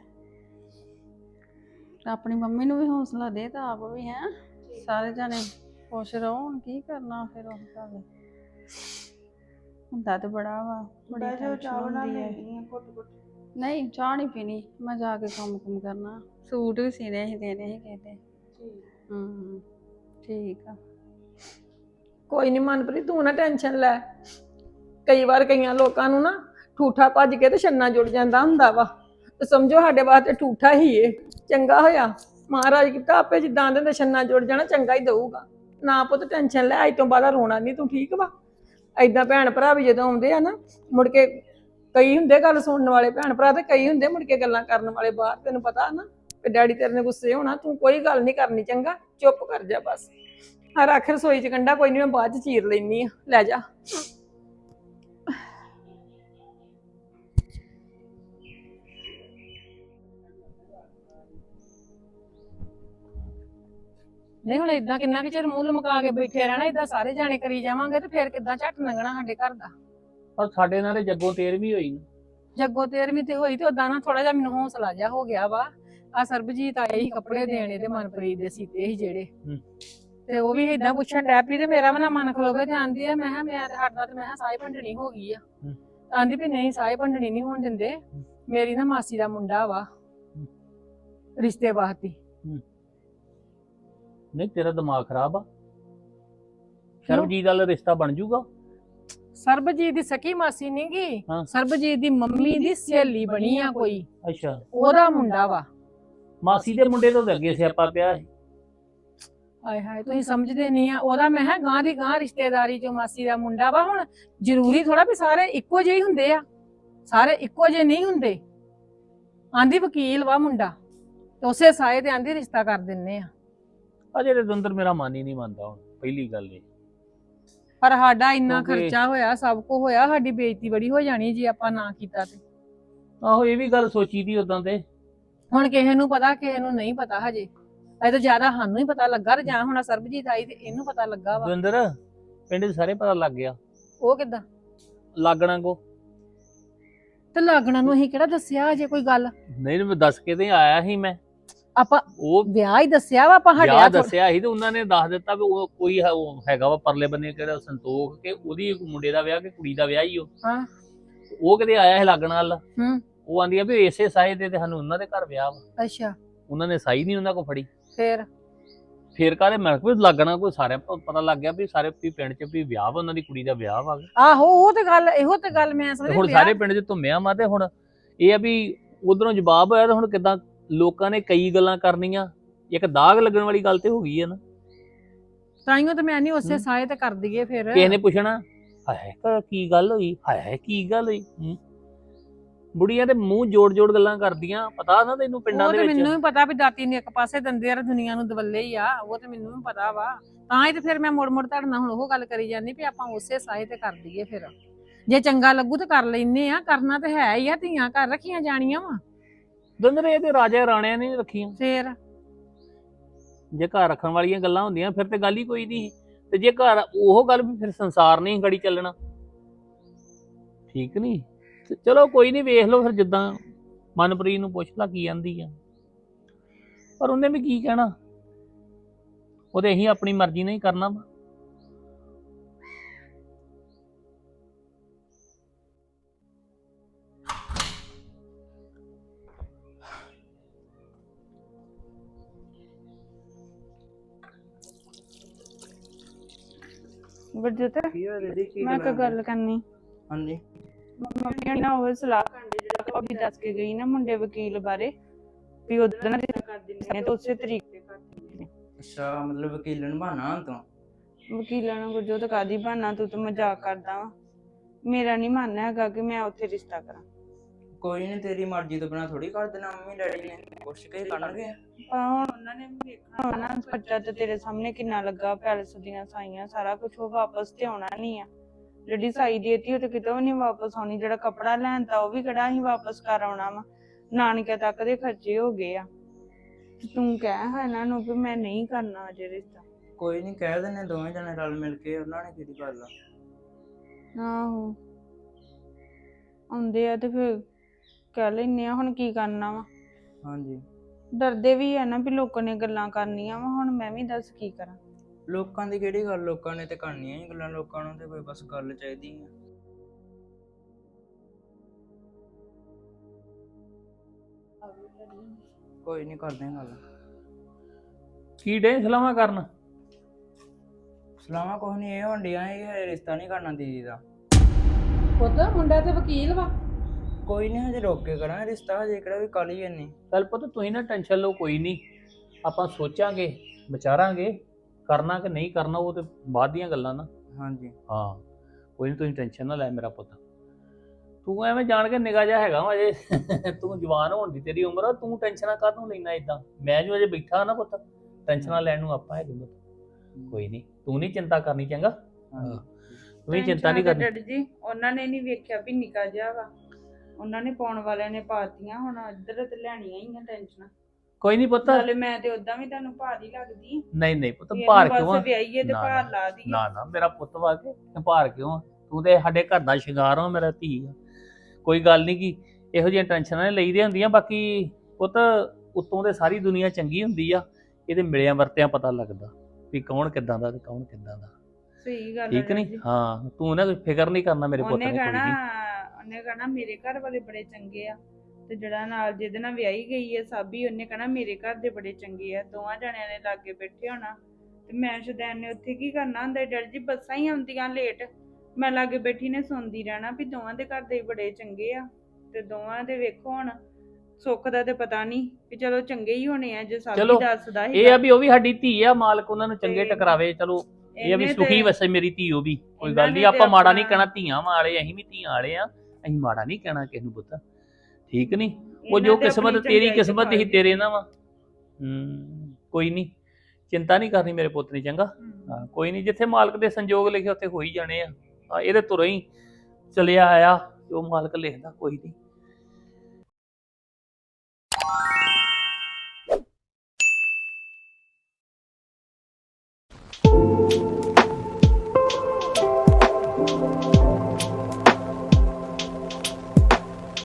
ਤੇ ਆਪਣੀ ਮੰਮੀ ਨੂੰ ਵੀ ਹੌਸਲਾ ਦੇ ਤਾਂ ਆਪ ਵੀ ਹੈ। ਸਾਰੇ ਜਾਣੇ ਖੁਸ਼ ਰਹੋ ਹੁਣ ਕੀ ਕਰਨਾ ਫਿਰ ਉਹ ਗੱਲ ਹੁੰਦਾ ਤੇ ਬੜਾ ਵਾ ਬੜੀ tension ਹੁੰਦੀ ਹੈ। ਨਹੀਂ ਚਾਹ ਨਹੀਂ ਪੀਣੀ ਮੈਂ ਜਾ ਕੇ ਕੰਮ ਕੁਮ ਕਰਨਾ। ਸੂਟ ਵੀ ਸੀਨੇ ਹੀ ਦੇਣੇ ਸੀ ਕਹਿੰਦੇ ਹੂੰ ਠੀਕ ਆ। ਕੋਈ ਨਹੀਂ ਮਨਪ੍ਰੀਤ ਤੂੰ ਨਾ ਟੈਨਸ਼ਨ ਲੈ। ਕਈ ਵਾਰ ਕਈਆਂ ਲੋਕਾਂ ਨੂੰ ਨਾ ਠੂਠਾ ਭੱਜ ਕੇ ਤੇ ਛੰਨਾ ਜੁੜ ਜਾਂਦਾ ਹੁੰਦਾ ਵਾ। ਤੇ ਸਮਝੋ ਸਾਡੇ ਵਾਸਤੇ ਠੂਠਾ ਹੀ ਏ। ਚੰਗਾ ਹੋਇਆ। ਮਹਾਰਾਜ ਕੀਤਾ ਆਪੇ ਜਿੱਦਾਂ ਦੇ ਛੰਨਾ ਜੁੜ ਜਾਣਾ ਚੰਗਾ ਹੀ ਦਊਗਾ। ਨਾ ਪੁੱਤ ਟੈਨਸ਼ਨ ਲੈ, ਅੱਜ ਤੋਂ ਬਾਅਦ ਰੋਣਾ ਨਹੀਂ ਤੂੰ, ਠੀਕ ਵਾ? ਐਦਾਂ ਭੈਣ ਭਰਾ ਵੀ ਜਦੋਂ ਆਉਂਦੇ ਆ ਨਾ, ਮੁੜ ਕੇ ਕਈ ਹੁੰਦੇ ਗੱਲ ਸੁਣਨ ਵਾਲੇ ਭੈਣ ਭਰਾ ਤੇ ਕਈ ਹੁੰਦੇ ਮੁੜ ਕੇ ਗੱਲਾਂ ਕਰਨ ਵਾਲੇ ਬਾਹਰ, ਤੈਨੂੰ ਪਤਾ ਨਾ ਕਿ ਡੈਡੀ ਤੇਰੇ ਨੇ ਗੁੱਸੇ ਹੋਣਾ, ਤੂੰ ਕੋਈ ਗੱਲ ਨਹੀਂ ਕਰਨੀ ਚੰਗਾ, ਚੁੱਪ ਕਰ ਜਾ ਬਸ। ਹਰ ਆਖਰ ਰਸੋਈ ਚ ਕੰਡਾ, ਕੋਈ ਨਹੀਂ ਮੈਂ ਬਾਅਦ ਚ ਚੀਰ ਲੈਣੀ ਆ। ਲੈ ਜਾ। ਨਹੀਂ ਹੁਣ ਇਦਾਂ ਕਿੰਨਾ ਕਿ ਚਿਰ ਮੂੰਹ ਲਮਕਾ ਕੇ ਬੈਠੇ ਰਹਿਣਾ ਇਦਾਂ ਸਾਰੇ ਜਾਣੇ ਕਰੀ ਜਾਵਾਂਗੇ ਤੇ ਫਿਰ ਕਿੱਦਾਂ ਝੱਟ ਲੰਘਣਾ ਸਾਡੇ ਘਰ ਦਾ। ਪਰ ਸਾਡੇ ਨਾਲ ਤੇ ਜੱਗੋਂ ਤੇਰਵੀਂ ਹੋਈ ਨਾ। ਜੱਗੋ ਤੇਰਵੀਂ ਤੇ ਹੋਈ ਤੇ ਉਦਾਂ ਨਾ ਥੋੜਾ ਜਿਹਾ ਮੈਨੂੰ ਹੌਸਲਾ ਜਿਹਾ ਹੋ ਗਿਆ ਵਾ। ਆ ਸਰਬਜੀਤ ਆਏ ਸੀ ਕੱਪੜੇ ਦੇਣੇ ਤੇ ਮਨਪ੍ਰੀਤ ਦੇ ਸੀਤੇ ਸੀ ਜਿਹੜੇ। ਹੂੰ। ਤੇ ਉਹ ਵੀ ਇਦਾਂ ਪੁੱਛਣ ਡੈ ਪਈ ਤੇ ਮੇਰਾ ਵੀ ਨਾ ਮਨ ਖਲੋ ਗਿਆ ਜਾਂਦੀ ਆ ਮੈਂ ਕਿਹਾ ਮੈਂ ਤੇ ਹਟਦਾ ਤੇ ਮੈਂ ਕਿਹਾ ਸਾਈ ਭੰਡਣੀ ਹੋ ਗਈ ਆ। ਆਂਦੀ ਵੀ ਨਹੀਂ ਸਾਈ ਭੰਡਣੀ ਨਹੀਂ ਹੋਣ ਦਿੰਦੇ। ਮੇਰੀ ਨਾ ਮਾਸੀ ਦਾ ਮੁੰਡਾ ਵਾ। ਰਿਸ਼ਤੇ ਵਾਸਤੇ। ਨਹੀਂ ਤੇਰਾ ਦਿਮਾਗ ਖਰਾਬ ਆ। ਸਰਬਜੀਤ ਵਾਲਾ ਰਿਸ਼ਤਾ ਬਣ ਜੂਗਾ। ਸਰਬਜੀਤ ਦੀ ਸਕੀ ਮਾਸੀ ਨੀ ਗੀ? ਹਾਂ। ਸਰਬਜੀਤ ਦੀ ਮੰਮੀ ਦੀ ਸਹੇਲੀ ਬਣੀ ਆ ਕੋਈ। ਅੱਛਾ। ਉਹਦਾ ਮੁੰਡਾ ਵਾ। ਮਾਸੀ ਦੇ ਮੁੰਡੇ ਤੋਂ ਤਾਂ ਅੱਗੇ ਸਿਆਪਾ ਪਿਆ ਸੀ। ਹਾਏ ਹਾਏ ਤੁਸੀਂ ਸਮਝਦੇ ਨਹੀਂ ਆ। ਉਹਦਾ ਮੈਂ ਹੈ ਗਾਂ ਦੀ ਗਾਂ ਰਿਸ਼ਤੇਦਾਰੀ ਚੋਂ ਮਾਸੀ ਦਾ ਮੁੰਡਾ ਵਾ। ਹੁਣ ਜ਼ਰੂਰੀ ਥੋੜਾ ਵੀ ਸਾਰੇ ਇੱਕੋ ਜਿਹੇ ਹੀ ਹੁੰਦੇ ਆ। ਸਾਰੇ ਇੱਕੋ ਜਿਹੇ ਨਹੀਂ ਹੁੰਦੇ। ਆਂਦੀ ਵਕੀਲ ਵਾ ਮੁੰਡਾ। ਤੇ ਉਸੇ ਸਾਏ ਤੇ ਆਂਦੀ ਰਿਸ਼ਤਾ ਕਰ ਦਿੰਨੇ ਆ। ਅਜੇ ਦੇ ਅੰਦਰ ਮੇਰਾ ਮਨ ਹੀ ਨਹੀਂ ਮੰਨਦਾ ਹੁਣ ਪਹਿਲੀ ਗੱਲ ਇਹ। ਪਰ ਸਾਡਾ ਇੰਨਾ ਕਿਉਂਕਿ- ਖਰਚਾ ਹੋਇਆ ਸਭ ਕੁਝ ਹੋਇਆ ਸਾਡੀ ਬੇਇੱਜ਼ਤੀ ਬੜੀ ਹੋ ਜਾਣੀ ਜੇ ਆਪਾਂ ਨਾ ਕੀਤਾ ਤੇ। ਆਹੋ ਇਹ ਵੀ ਗੱਲ ਸੋਚੀ ਦੀ ਉਦਾਂ ਤੇ। ਹੁਣ ਕਿਸੇ ਨੂੰ ਪਤਾ ਕਿਸੇ ਨੂੰ ਨਹੀਂ ਪਤਾ ਹਜੇ। ਅਜੇ ਤਾਂ ਜ਼ਿਆਦਾ ਸਾਨੂੰ ਹੀ ਪਤਾ ਲੱਗਾ ਤੇ ਜਾਂ ਹੁਣ ਸਰਬਜੀਤ ਆਈ ਤੇ ਇਹਨੂੰ ਪਤਾ ਲੱਗਾ ਵਾ। ਦਵਿੰਦਰ ਪਿੰਡ 'ਚ ਸਾਰੇ ਪਤਾ ਲੱਗ ਗਿਆ। ਉਹ ਕਿਦਾਂ? ਲੱਗਣਾ ਕੋ। ਤੇ ਲਾਗਣਾ ਨੂੰ ਅਸੀਂ ਕਿਹੜਾ ਦੱਸਿਆ ਅਜੇ ਕੋਈ ਗੱਲ? ਨਹੀਂ ਮੈਂ ਦੱਸ ਕੇ ਤੇ ਆਇਆ ਸੀ ਮੈਂ। ਆਪਾਂ ਉਹ ਵਿਆਹ ਹੀ ਦੱਸਿਆ ਵਾ ਆਪਾਂ ਵਿਆਹ ਹਟਿਆ ਥੋੜ੍ਹਾ- ਦੱਸਿਆ ਸੀ ਤੇ ਉਹਨਾਂ ਨੇ ਦੱਸ ਦਿੱਤਾ ਵੀ ਉਹ ਕੋਈ ਹੈ- ਉਹ ਹੈਗਾ ਵਾ ਪਰਲੇ ਬੰਨੇ ਕਿਹੜਾ ਸੰਤੋਖ ਕਿ ਉਹਦੀ ਮੁੰਡੇ ਦਾ ਵਿਆਹ ਕਿ ਕੁੜੀ ਦਾ ਵਿਆਹ ਹੀ ਉਹ। ਹਾਂ। ਉਹ ਕਿਤੇ ਆਇਆ ਸੀ ਲੱਗਣ ਵਾਲਾ। ਹੂੰ। ਉਹ ਆਂਦੀ ਆ ਵੀ ਇਸੇ ਸਾਏ ਦੇ ਤੇ ਸਾਨੂੰ ਉਹਨਾਂ ਦੇ ਘਰ ਵਿਆਹ ਵਾ। ਅੱਛਾ। ਉਹਨਾਂ ਨੇ ਸਾਈ ਨਹੀਂ ਉਹਨਾਂ ਕੋ ਫੜੀ। ਫੇਰ? ਫੇਰ ਕਾਹਦੇ ਮੈਂ ਵੀ ਲੱਗਣਾ ਕੋਈ ਸਾਰੇ ਪਤਾ ਲੱਗ ਗਿਆ ਵੀ ਸਾਰੇ ਵੀ ਪਿੰਡ 'ਚ ਵੀ ਵਿਆਹ ਵਾ ਉਹਨਾਂ ਦੀ ਕੁੜੀ ਦਾ ਵਿਆਹ ਵਾ। ਆਹੋ ਉਹ ਤੇ ਗੱਲ ਇਹੋ ਤੇ ਗੱਲ ਮੈਂ ਤੇ ਸਮਝੀ ਹੁਣ ਸਾਰੇ ਪਿੰਡ 'ਚ ਧੁੰਮਿਆ ਮਾ ਤੇ ਹੁਣ ਇਹ ਆ ਵੀ ਉਧਰੋਂ ਜਵਾਬ ਹੋਇਆ ਤੇ ਹੁਣ ਕਿਦਾਂ ਲੋਕਾਂ ਨੇ ਕਈ ਗੱਲਾਂ ਕਰਨੀਆਂ ਇੱਕ ਦਾਗ ਲੱਗਣ ਵਾਲੀ ਗੱਲ ਤੇ ਹੋ ਗਈ ਹੈ ਨਾ। ਤਾਈਓ ਤੇ ਮੈਂ ਨਹੀਂ ਉਸੇ। ਸਾਏ ਤੇ ਕਰ ਦਈਏ ਫਿਰ। ਕਿਸੇ ਨੇ ਪੁੱਛਣਾ ਹਾਏ ਕ- ਕੀ ਗੱਲ ਹੋਈ ਹਾਏ ਕੀ ਗੱਲ ਹੋਈ ਹੂੰ। ਬੁੜੀਆਂ ਤੇ ਮੂੰਹ ਜੋੜ ਜੋੜ ਗੱਲਾਂ ਕਰਦੀਆਂ ਪਤਾ ਨਾ ਤੈਨੂੰ ਪਿੰਡਾਂ ਉਹ ਦੇ ਤੇ ਵਿੱਚ। ਮੈਨੂੰ ਵੀ ਪਤਾ ਵੀ ਦਾਤੀ ਨੇ ਇੱਕ ਪਾਸੇ ਦੰਦੇ ਆ ਦੁਨੀਆ ਨੂੰ ਦਵੱਲੇ ਹੀ ਆ ਉਹ ਤੇ ਮੈਨੂੰ ਵੀ ਪਤਾ ਵਾ। ਤਾਂ ਹੀ ਤੇ ਫਿਰ ਮੈਂ ਮੁੜ ਮੁੜ ਤੁਹਾਡੇ ਨਾਲ ਹੁਣ ਉਹ ਗੱਲ ਕਰੀ ਜਾਂਦੀ ਵੀ ਆਪਾਂ ਉਸੇ ਸਾਏ ਤੇ ਕਰ ਦਈਏ ਫਿਰ। ਜੇ ਚੰਗਾ ਲੱਗੂ ਤੇ ਕਰ ਲੈਨੇ ਆ ਕਰਨਾ ਤੇ ਹੈ ਹੀ ਆ ਧੀਆਂ ਘਰ ਰੱਖੀਆਂ ਜਾਣੀਆਂ ਵਾ। ਦੰਦਰ ਤੇ ਰਾਜਾ ਰਾਣਿਆਂ ਨੇ ਨੀ ਰੱਖੀਆਂ। ਫੇਰ? ਜੇ ਘਰ ਰੱਖਣ ਵਾਲੀਆਂ ਗੱਲਾਂ ਹੁੰਦੀਆਂ ਫਿਰ ਤੇ ਗੱਲ ਹੀ ਕੋਈ ਨਹੀਂ ਤੇ ਜੇ ਘਰ ਉਹ ਗੱਲ ਵੀ ਫਿਰ ਸੰਸਾਰ ਨਹੀਂ ਗੜੀ ਚੱਲਣਾ। ਠੀਕ ਨਹੀਂ? ਤੇ ਚਲੋ ਕੋਈ ਨਹੀਂ ਵੇਖ ਲਓ ਫਿਰ ਜਿੱਦਾਂ ਮਨਪ੍ਰੀਤ ਨੂੰ ਪੁੱਛ ਲਾ ਕੀ ਆਂਦੀ ਆ। ਪਰ ਉਹਨੇ ਵੀ ਕੀ ਕਹਿਣਾ? ਉਹਦੇ ਅਸੀਂ ਆਪਣੀ ਮਰਜ਼ੀ ਨਾਲ ਹੀ ਕਰਨਾ ਵਾ। ਗੁਰਜੋਤ ਕੀ ਹੋਇਆ ਦੀਦੀ? ਕੀ ਮੈਂ ਇੱਕ ਗੱਲਾਂ ਗੱਲ ਕਰਨੀ। ਹਾਂਜੀ। ਮੰਮੀ ਨਾ ਉਹ ਸਲਾਹ ਕਰਦੇ ਜਿਹੜਾ ਭਾਬੀ ਦੱਸ ਕੇ ਗਈ ਨਾ ਮੁੰਡੇ ਵਕੀਲ ਬਾਰੇ ਵੀ ਉਹਦੇ ਨਾਲ ਰਿਸ਼ਤਾ ਕਰ ਦਿੰਦੇ ਨੇ ਤੇ ਉਸੇ ਤਰੀਕੇ ਕਰ ਦਿੰਦੇ ਨੇ। ਅੱਛਾ ਮਤਲਬ ਵਕੀਲਣ ਬਹਾਨਾ ਹੁਣ ਤੋਂ? ਵਕੀਲਾਂ ਨੂੰ ਗੁਰਜੋਤ ਕਾਦੀ ਬਹਾਨਾ ਤੂੰ ਤਾਂ ਮਜ਼ਾਕ ਕਰਦਾ ਵਾ। ਮੇਰਾ ਨਹੀਂ ਮਨ ਹੈਗਾ ਕਿ ਮੈਂ ਉੱਥੇ ਰਿਸ਼ਤਾ ਕਰਾਂ। ਕੋਈ ਨਹੀਂ ਤੇਰੀ ਮਰਜ਼ੀ ਤੋਂ ਬਿਨਾ ਥੋੜੀ ਕਰ ਦੇਣਾ ਮੰਮੀ ਡੈਡੀ ਨੇ। ਪੁੱਛ ਕੇ ਕਰਨਗੇ ਪਰ ਹੁਣ ਉਹਨਾਂ ਨੇ ਵੀ ਵੇਖਣਾ ਵਾ ਨਾ ਖਰਚਾ ਤੇ ਤੇਰੇ ਸਾਹਮਣੇ ਕਿੰਨਾ ਲੱਗਾ ਪੈਲਸ ਦੀਆਂ ਸਾਈਆਂ ਸਾਰਾ ਕੁਝ ਉਹ ਵਾਪਸ ਤੇ ਆਉਣਾ ਨਹੀਂ ਆ। ਜਿਹੜੀ ਸਾਈ ਦੇਤੀ ਉਹ ਤੇ ਕਿਤੋਂ ਵੀ ਨਹੀਂ ਵਾਪਸ ਆਉਣੀ ਜਿਹੜਾ ਕੱਪੜਾ ਲੈਣ ਤਾ ਉਹ ਵੀ ਕਿਹੜਾ ਅਸੀਂ ਵਾਪਸ ਕਰ ਆਉਣਾ ਵਾ। ਨਾਨਕੇ ਤੱਕ ਦੇ ਖਰਚੇ ਹੋ ਗਏ ਆ। ਤੇ ਕਹਿ ਹਾਂ ਇਹਨਾਂ ਨੂੰ ਵੀ ਮੈਂ ਨਹੀਂ ਕਰਨਾ ਅਜੇ ਰਿਸ਼ਤਾ। ਕੋਈ ਨਹੀਂ ਕਹਿ ਦਿੰਦੇ ਦੋਵੇਂ ਜਣੇ ਰਲ ਮਿਲ ਕੇ ਉਹਨਾਂ ਨੇ ਕਿਹਦੀ ਗੱਲ ਆ। ਆਹੋ। ਆਉਂਦੇ ਆ ਤੇ ਫਿਰ ਕਹਿ ਲੈਨੇ ਆ ਹੁਣ ਕੀ ਕਰਨਾ ਵਾ। ਹਾਂਜੀ। ਡਰਦੇ ਵੀ ਆ ਨਾ ਵੀ ਲੋਕਾਂ ਨੇ ਗੱਲਾਂ ਕਰਨੀਆਂ ਵਾ ਹੁਣ ਮੈਂ ਵੀ ਦੱਸ ਕੀ ਕਰਾਂ। ਲੋਕਾਂ ਦੀ ਕਿਹੜੀ ਗੱਲ ਲੋਕਾਂ ਨੇ ਤੇ ਕਰਨੀਆਂ ਹੀ ਗੱਲਾਂ ਲੋਕਾਂ ਨੂੰ ਤੇ ਕੋਈ ਬਸ ਗੱਲ ਚਾਹੀਦੀ ਆ। ਕੋਈ ਨਹੀਂ ਕਰਦੇ ਗੱਲ। ਕੀ ਡੇ ਸਲਾਹਾਂ ਕਰਨ? ਸਲਾਮਾ ਕੁਛ ਨਹੀਂ ਇਹ ਹੁੰਦੀਆਂ ਇਹ ਰਿਸ਼ਤਾ ਨਹੀਂ ਕਰਨਾ ਦੀਦੀ ਦਾ। ਪੁੱਤ ਮੁੰਡਾ ਤੇ ਵਕੀਲ ਵਾ। ਕੋਈ ਨਹੀਂ ਹਜੇ ਰੋਕ ਕੇ ਕਰਾਂਗੇ ਰਿਸ਼ਤਾ ਹਜੇ ਕਿਹੜਾ ਵੀ ਕੱਲ ਹੀ ਇੰਨੀ ਚੱਲ ਪੁੱਤ ਤੁਸੀਂ ਨਾ ਟੈਨਸ਼ਨ ਲਓ ਕੋਈ ਨਹੀਂ। ਆਪਾਂ ਸੋਚਾਂਗੇ ਵਿਚਾਰਾਂਗੇ ਕਰਨਾ ਕਿ ਨਹੀਂ ਕਰਨਾ ਉਹ ਤੇ ਬਾਅਦ ਦੀਆਂ ਗੱਲਾਂ ਨਾ। ਹਾਂਜੀ। ਹਾਂ ਕੋਈ ਨਹੀਂ ਤੁਸੀਂ ਟੈਨਸ਼ਨ ਨਾ ਲੈ ਮੇਰਾ ਪੁੱਤ। ਤੂੰ ਐਵੇਂ ਜਾਣ ਕੇ ਨਿਗਾਹ ਜਾ ਹੈਗਾ ਵਾ ਅਜੇ ਤੂੰ ਜਵਾਨ ਹੋਣ ਦੀ ਤੇਰੀ ਉਮਰ ਆ ਤੂੰ ਟੈਨਸ਼ਨਾਂ ਕਾਹਤੋਂ ਲੈਣਾ ਇਦਾਂ ਮੈਂ ਜੋ ਅਜੇ ਬੈਠਾ ਨਾ ਪੁੱਤ ਟੈਨਸ਼ਨਾਂ ਲੈਣ ਨੂੰ ਆਪਾਂ ਹੈਗੇ ਪੁੱਤ। ਕੋਈ ਨਹੀਂ ਤੂੰ ਨਹੀਂ ਚਿੰਤਾ ਕਰਨੀ ਚੰਗਾ? ਹਾਂਜੀ। ਤੂੰ ਵੀ ਚਿੰਤਾ ਨਹੀਂ ਕਰਨੀ। ਡੈਡੀ ਜੀ ਉਹਨਾਂ ਨੇ ਨਹੀਂ ਵੇਖਿਆ ਵੀ ਨਿਕਾ ਜਿਹਾ ਵਾ। ਉਹਨਾਂ ਨੇ ਪਾਉਣ ਵਾਲਿਆਂ ਨੇ ਪਾਤੀਆਂ ਹੁਣ ਇੱਧਰ ਤੇ ਲੈਣੀਆਂ ਹੀ ਆ ਟੈਨਸ਼ਨ। ਕੋਈ ਨਹੀਂ ਪੁੱਤ। ਨਾਲੇ ਮੈਂ ਤੇ ਉਦਾਂ ਵੀ ਤੁਹਾਨੂੰ ਭਾਰ ਹੀ ਲੱਗਦੀ। ਨਹੀਂ ਨਹੀਂ ਪੁੱਤ ਵੀ ਭਾਰ ਕਿਉਂ ਆ? ਬਸ ਵਿਆਹੀਏ ਤੇ ਨਾ, ਭਾਰ ਲਾ ਦਈਏ। ਨਾ ਨਾ ਮੇਰਾ ਪੁੱਤ ਵਾ ਕੇ ਤੇ ਭਾਰ ਕਿਉਂ ਆ? ਤੂੰ ਤੇ ਸਾਡੇ ਘਰ ਦਾ ਸ਼ਿੰਗਾਰ ਆ ਮੇਰਾ ਧੀ ਆ। ਕੋਈ ਗੱਲ ਨਹੀਂ ਕੀ ਇਹੋ ਜਿਹੀਆਂ ਟੈਨਸ਼ਨਾਂ ਨੇ ਲਈਦੀਆਂ ਹੁੰਦੀਆਂ ਬਾਕੀ ਪੁੱਤ ਉੱਤੋਂ ਤੇ ਸਾਰੀ ਦੁਨੀਆ ਚੰਗੀ ਹੁੰਦੀ ਆ ਇਹਦੇ ਮਿਲਿਆਂ ਵਰਤਿਆਂ ਪਤਾ ਲੱਗਦਾ ਵੀ ਕੌਣ ਕਿੱਦਾਂ ਦਾ ਤੇ ਕੌਣ ਕਿੱਦਾਂ ਦਾ। ਸਹੀ ਗੱਲ ਆ ਠੀਕ ਡੈਡੀ ਨਹੀਂ ਜੀ। ਹਾਂ ਤੂੰ ਨਾ ਕੋਈ ਫਿਕਰ ਨਹੀਂ ਕਰਨਾ ਮੇਰੇ ਪੁੱਤ ਉਹਨੇ ਨੇ ਕੋਈ ਕਹਣਾ ਨਹੀਂ ਉਹਨੇ ਕਹਣਾ ਮੇਰੇ ਘਰ ਵਾਲੇ ਬੜੇ ਚੰਗੇ ਆ ਤੇ ਜਿਹੜਾ ਨਾਲ ਜਿਹਦੇ ਨਾਲ ਵਿਆਹੀ ਗਈ ਹੈ ਸਾਬੀ ਉਹਨੇ ਕਹਣਾ ਮੇਰੇ ਘਰ ਦੇ ਬੜੇ ਚੰਗੇ ਆ ਦੋਵਾਂ ਜਣਿਆਂ ਨੇ ਲਾਗੇ ਬੈਠੇ ਹੋਣਾ। ਤੇ ਮੈਂ ਸ਼ਦੈਨ ਨੇ ਉੱਥੇ ਕੀ ਕਰਨਾ ਹੁੰਦਾ ਡਰ ਜੀ ਬੱਸਾਂ ਹੀ ਆਉਂਦੀਆਂ ਲੇਟ ਮੈਂ ਲਾਗੇ ਬੈਠੀ ਨੇ ਸੁਣਦੀ ਰਹਿਣਾ ਵੀ ਦੋਵਾਂ ਦੇ ਘਰ ਦੇ ਬੜੇ ਚੰਗੇ ਆ ਤੇ ਦੋਵਾਂ ਦੇ ਵੇਖੋ ਹੁਣ ਸੁੱਖ ਦਾ ਤੇ ਪਤਾ ਨਹੀਂ ਵੀ ਚਲੋ ਚੰਗੇ ਹੀ ਹੋਣੇ ਆ ਜੇ ਸਾਬੀ ਚਲੋ, ਦੱਸਦਾ ਇਹ ਆ ਵੀ ਉਹ ਵੀ ਸਾਡੀ ਧੀ ਆ ਮਾਲਕ ਉਹਨਾਂ ਨੂੰ ਚੰਗੇ ਤੇ ਟਕਰਾਵੇ ਚਲੋ ਇਹ ਆ ਵੀ ਇਹਨੇ ਸੁਖੀ ਵਸੇ ਮੇਰੀ ਧੀ ਉਹ ਵੀ। ਕੋਈ ਇਹਨਾਂ ਗੱਲ ਨਹੀਂ ਨੇ ਤੇ ਆਪਾਂ ਮਾੜਾ ਨਹੀਂ ਆਪਣਾ- ਕਹਿਣਾ ਧੀਆਂ ਵਾਲੇ ਅਸੀਂ ਵੀ ਧੀਆਂ ਵਾਲੇ ਆ। ਅਸੀਂ ਮਾੜਾ ਨਹੀਂ ਕਹਿਣਾ ਕਿਸੇ ਨੂੰ ਪੁੱਤ। ਠੀਕ ਨਹੀਂ? ਉਹ ਜੋ ਕਿਸਮਤ ਤੇਰੀ ਕਿਸਮਤ ਹੀ ਤੇਰੇ ਨਾਲ ਵਾ। ਹੂੰ ਕੋਈ ਨਹੀਂ। ਚਿੰਤਾ ਨਹੀਂ ਕਰਨੀ ਮੇਰੇ ਪੁੱਤ ਨੇ ਚੰਗਾ? ਹਾਂ। ਕੋਈ ਨਹੀਂ ਜਿੱਥੇ ਮਾਲਕ ਦੇ ਸੰਜੋਗ ਲਿਖੇ ਉੱਥੇ ਹੋ ਹੀ ਜਾਣੇ ਆ। ਇਹਦੇ ਤੁਰੋਂ ਹੀ ਚਲਿਆ ਆਇਆ ਜੋ ਮਾਲਕ ਲਿਖਦਾ ਕੋਈ ਨਹੀਂ।